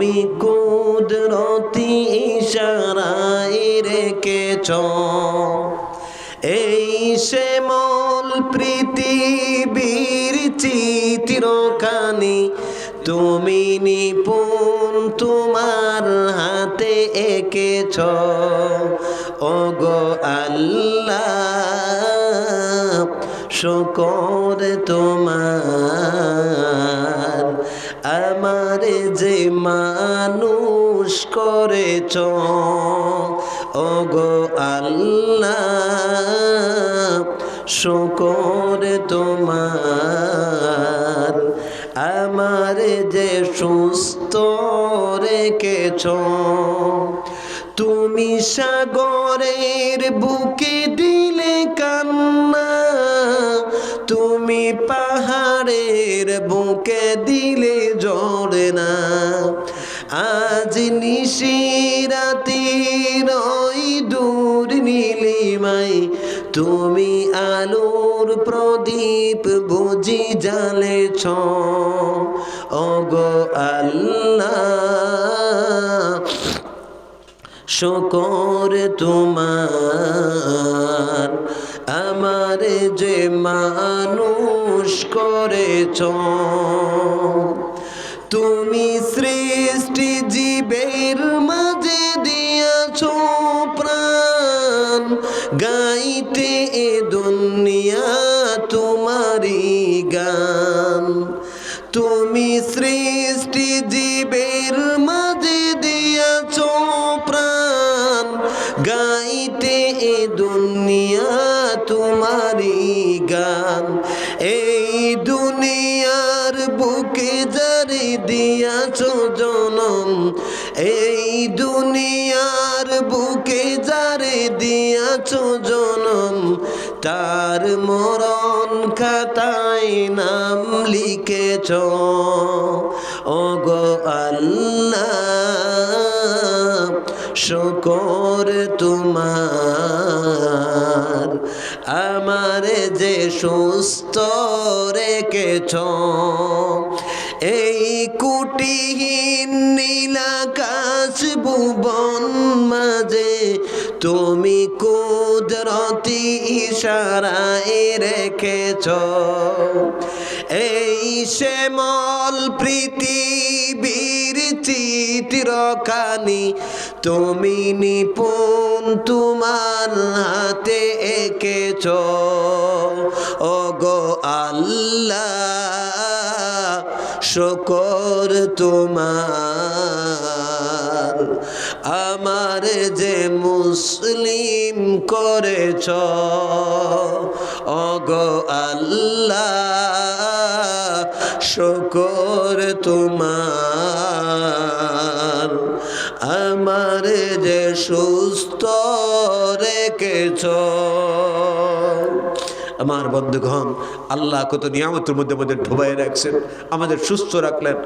তুমি কুদরতি ইশারায় রেখেছ। এই শ্যামল পৃথিবীর চিত্রখানি, তুমি নিপুণ তোমার হাতে এঁকেছ। ওগো আল্লাহ, শুকর তোমার আমার যে মানুষ করেছ। ওগো আল্লাহ, শুকর তোমার। আমার যে সুস্থ রেখেছ, তুমি সাগরের বুকে দিলে কান্না। তুমি পাহাড়ের বুকে দিলে জড়ে না আজ নিশিরাতি ওই দূর নীলিমাই, তুমি আলোর প্রদীপ বুঝি জ্বালেছ। ওগো আল্লাহ, শকর তোমার, আমার যে মানুষ করেছ। গাইতে এ দুনিয়া তোমারি গান। তুমি সৃষ্টি জীবের মাঝে দিয়াছ প্রাণ। গাইতে এ দুনিয়া তোমারি গান। এই দুনিয়ার বুকে জারি দিয়াছ জনম, এই দুনিয়ার বুকে জনম, তার মরণ খাতায় নাম লিখেছ। ওগো আল্লাহ, শকর তোমার। আমার যে সুস্থ রেখেছ, এই কুটিহীন নীলাকাশ ভুবন মাঝে তুমি কুদরতি ইশারায় রেখেছ। এই শ্যামল পৃথিবীর চিত্রখানি তুমি নিপুণ তোমার হাতে এঁকেছ। ও গো আল্লাহ, শকর তোমার। আমার যে মুসলিম করেছ, অগো আল্লাহ, শকর তোমার। আমার যে সুস্থ রেখেছ। আমার বন্ধুগণ, আল্লাহ কত নিয়ামতের মধ্যে আমাদের ঢোবাই রাখছেন, আমাদের সুস্থ রাখলেন।